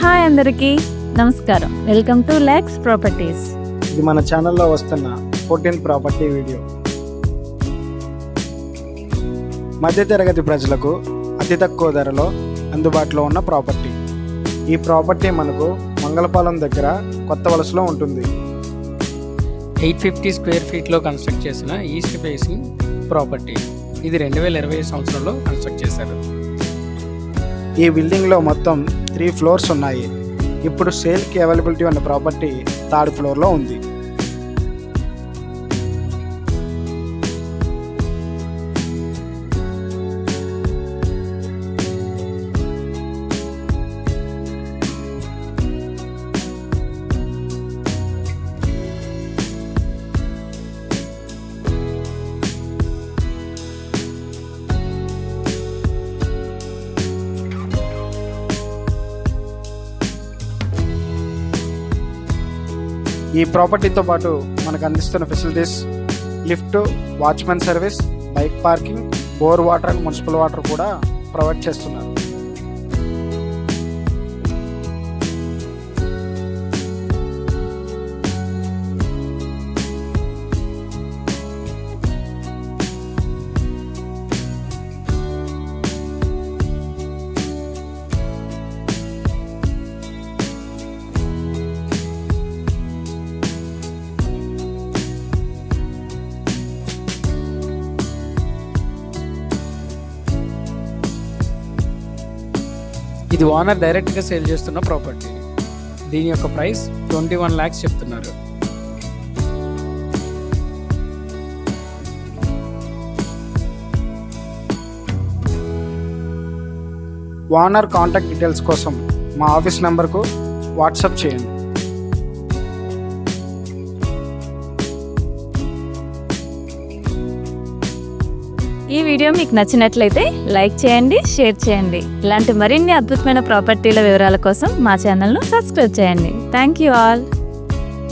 Hi అందరికీ. నమస్కారం. Welcome to Laks properties. ఇది మన ఛానల్లో వస్తున్న ఫోర్టీన్ ప్రాపర్టీ వీడియో. మధ్యతరగతి ప్రజలకు అతి తక్కువ ధరలో అందుబాటులో ఉన్న ప్రాపర్టీ. ఈ ప్రాపర్టీ మనకు మంగళపాలెం దగ్గర కొత్త వలసలో ఉంటుంది. ఎయిట్ ఫిఫ్టీ స్క్వేర్ ఫీట్లో కన్స్ట్రక్ట్ చేసిన ఈస్ట్ ఫేసింగ్ ప్రాపర్టీ. ఇది రెండు వేల ఇరవై సంవత్సరంలో కన్స్ట్రక్ట్ చేశారు. ఈ బిల్డింగ్లో మొత్తం త్రీ ఫ్లోర్స్ ఉన్నాయి. ఇప్పుడు సేల్కి అవైలబిలిటీ ఉన్న ప్రాపర్టీ థర్డ్ ఫ్లోర్లో ఉంది. ఈ ప్రాపర్టీతో పాటు మనకు అందిస్తున్న facilities lift watchman service bike parking bore water and municipal water కూడా ప్రొవైడ్ చేస్తున్నారు. ఇది ఓనర్ డైరెక్ట్గా సేల్ చేస్తున్న ప్రాపర్టీ. దీని యొక్క ప్రైస్ ట్వంటీ వన్ ల్యాక్స్ చెప్తున్నారు. ఓనర్ కాంటాక్ట్ డీటెయిల్స్ కోసం మా ఆఫీస్ నెంబర్కు వాట్సాప్ చేయండి. ఈ వీడియో మీకు నచ్చినట్లయితే లైక్ చేయండి షేర్ చేయండి. ఇలాంటి మరిన్ని అద్భుతమైన ప్రాపర్టీల వివరాల కోసం మా ఛానల్ను సబ్స్క్రైబ్ చేయండి. Thank you all